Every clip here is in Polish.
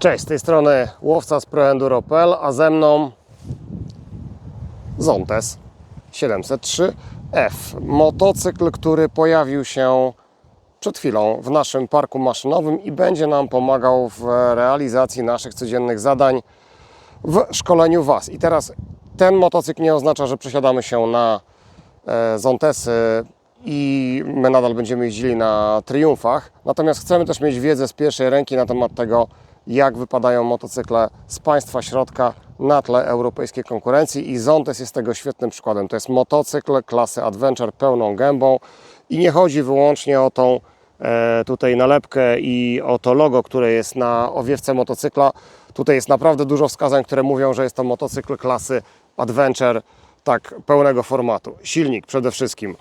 Cześć, z tej strony łowca z ProEnduro.pl, a ze mną Zontes 703F. Motocykl, który pojawił się przed chwilą w naszym parku maszynowym i będzie nam pomagał w realizacji naszych codziennych zadań w szkoleniu Was. I teraz ten motocykl nie oznacza, że przesiadamy się na e, Zontesy i my nadal będziemy jeździli na Triumfach. Natomiast chcemy też mieć wiedzę z pierwszej ręki na temat tego, jak wypadają motocykle z państwa środka na tle europejskiej konkurencji i Zontes jest tego świetnym przykładem. To jest motocykl klasy Adventure pełną gębą i nie chodzi wyłącznie o tą e, tutaj nalepkę i o to logo, które jest na owiewce motocykla. Tutaj jest naprawdę dużo wskazań, które mówią, że jest to motocykl klasy Adventure tak pełnego formatu. Silnik przede wszystkim.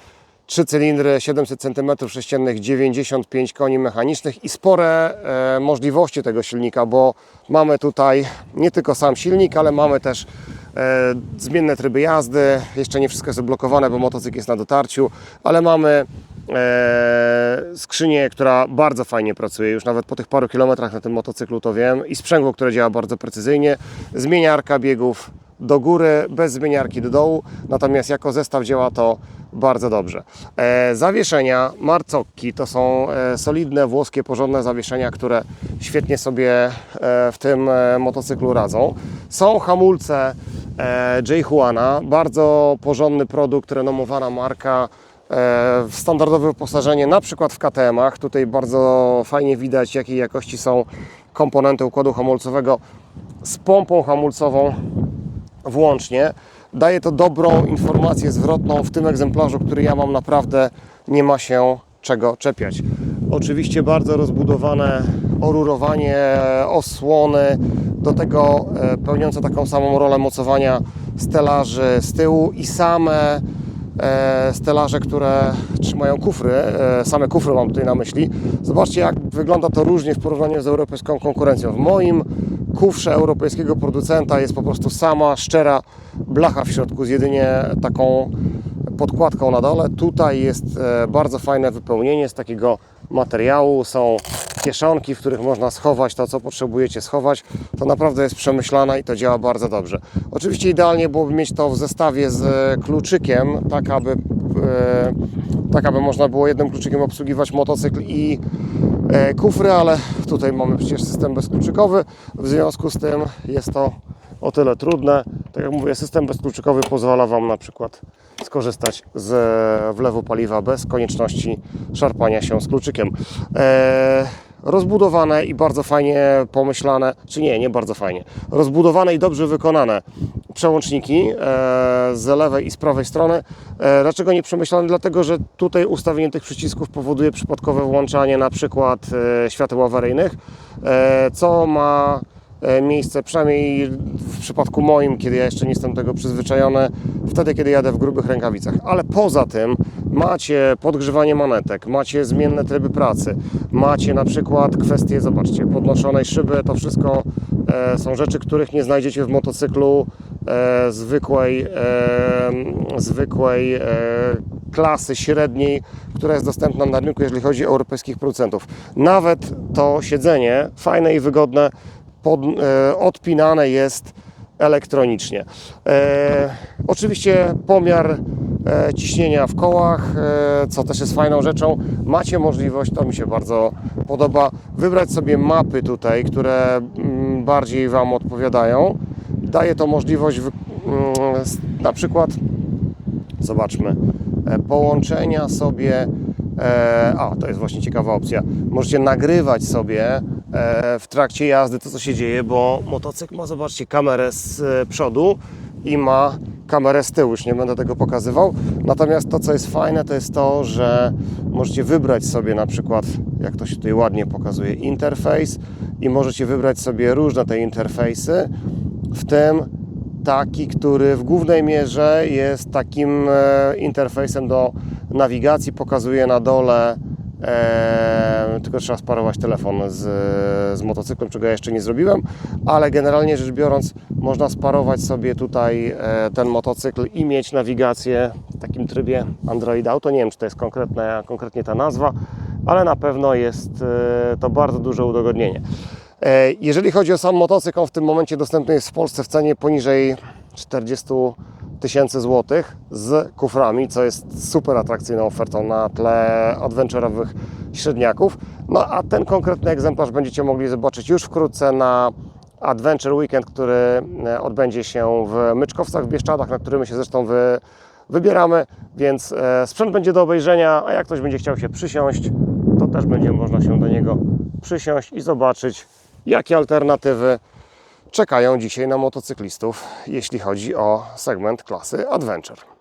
Trzy cylindry, 700 cm3, 95 koni mechanicznych i spore e, możliwości tego silnika, bo mamy tutaj nie tylko sam silnik, ale mamy też e, zmienne tryby jazdy. Jeszcze nie wszystko jest zablokowane, bo motocykl jest na dotarciu, ale mamy e, skrzynię, która bardzo fajnie pracuje, już nawet po tych paru kilometrach na tym motocyklu to wiem, i sprzęgło, które działa bardzo precyzyjnie, zmieniarka biegów do góry, bez zmieniarki do dołu, natomiast jako zestaw działa to bardzo dobrze. E, zawieszenia Marcokki to są e, solidne włoskie, porządne zawieszenia, które świetnie sobie e, w tym e, motocyklu radzą. Są hamulce J. Juana, bardzo porządny produkt, renomowana marka, standardowe wyposażenie, na przykład w KTM-ach. Tutaj bardzo fajnie widać, jakiej jakości są komponenty układu hamulcowego z pompą hamulcową włącznie. Daje to dobrą informację zwrotną. W tym egzemplarzu, który ja mam, naprawdę nie ma się czego czepiać. Oczywiście bardzo rozbudowane orurowanie, osłony, do tego e, pełniące taką samą rolę mocowania stelaży z tyłu i same e, stelaże, które trzymają kufry, e, same kufry mam tutaj na myśli. Zobaczcie, jak wygląda to różnie w porównaniu z europejską konkurencją. W moim kufrze europejskiego producenta jest po prostu sama szczera blacha w środku z jedynie taką podkładką na dole. Tutaj jest e, bardzo fajne wypełnienie z takiego materiału. Są kieszonki, w których można schować to, co potrzebujecie schować. To naprawdę jest przemyślane i to działa bardzo dobrze. Oczywiście idealnie byłoby mieć to w zestawie z e, kluczykiem, tak aby, e, tak aby można było jednym kluczykiem obsługiwać motocykl i kufry, ale tutaj mamy przecież system bezkluczykowy. W związku z tym jest to o tyle trudne. Tak jak mówię, system bezkluczykowy pozwala Wam na przykład skorzystać z wlewu paliwa bez konieczności szarpania się z kluczykiem. Eee, rozbudowane i bardzo fajnie pomyślane, czy nie, nie bardzo fajnie, rozbudowane i dobrze wykonane przełączniki e, z lewej i z prawej strony. E, dlaczego nie przemyślane? Dlatego, że tutaj ustawienie tych przycisków powoduje przypadkowe włączanie na przykład e, świateł awaryjnych, co ma miejsce, przynajmniej w przypadku moim, kiedy ja jeszcze nie jestem tego przyzwyczajony, wtedy, kiedy jadę w grubych rękawicach. Ale poza tym macie podgrzewanie manetek, macie zmienne tryby pracy, macie na przykład kwestie, zobaczcie, podnoszonej szyby, to wszystko są rzeczy, których nie znajdziecie w motocyklu e, zwykłej, e, zwykłej e, klasy średniej, która jest dostępna na rynku, jeżeli chodzi o europejskich producentów. Nawet to siedzenie, fajne i wygodne, pod, e, odpinane jest elektronicznie. E, oczywiście pomiar e, ciśnienia w kołach, e, co też jest fajną rzeczą. Macie możliwość, to mi się bardzo podoba, wybrać sobie mapy tutaj, które mm, bardziej Wam odpowiadają. Daje to możliwość mm, na przykład zobaczmy, e, połączenia sobie. E, a, to jest właśnie ciekawa opcja. Możecie nagrywać sobie e, w trakcie jazdy to, co się dzieje, bo motocykl ma, zobaczcie, kamerę z przodu i ma kamerę z tyłu. Już nie będę tego pokazywał. Natomiast to, co jest fajne, to jest to, że możecie wybrać sobie na przykład, jak to się tutaj ładnie pokazuje, interfejs i możecie wybrać sobie różne te interfejsy, w tym taki, który w głównej mierze jest takim e, interfejsem do nawigacji, pokazuje na dole, e, tylko trzeba sparować telefon z, z motocyklem, czego ja jeszcze nie zrobiłem, ale generalnie rzecz biorąc można sparować sobie tutaj e, ten motocykl i mieć nawigację w takim trybie Android Auto. Nie wiem, czy to jest konkretna, konkretnie ta nazwa, ale na pewno jest e, to bardzo duże udogodnienie. E, Jeżeli chodzi o sam motocykl, on w tym momencie dostępny jest w Polsce w cenie poniżej 40 tysięcy złotych z kuframi, co jest super atrakcyjną ofertą na tle adventurowych średniaków. No a ten konkretny egzemplarz będziecie mogli zobaczyć już wkrótce na Adventure Weekend, który e, odbędzie się w Myczkowcach w Bieszczadach, na który my się zresztą wy, wybieramy, więc e, sprzęt będzie do obejrzenia, a jak ktoś będzie chciał się przysiąść, to też będzie można się do niego przysiąść i zobaczyć, jakie alternatywy czekają dzisiaj na motocyklistów, jeśli chodzi o segment klasy Adventure.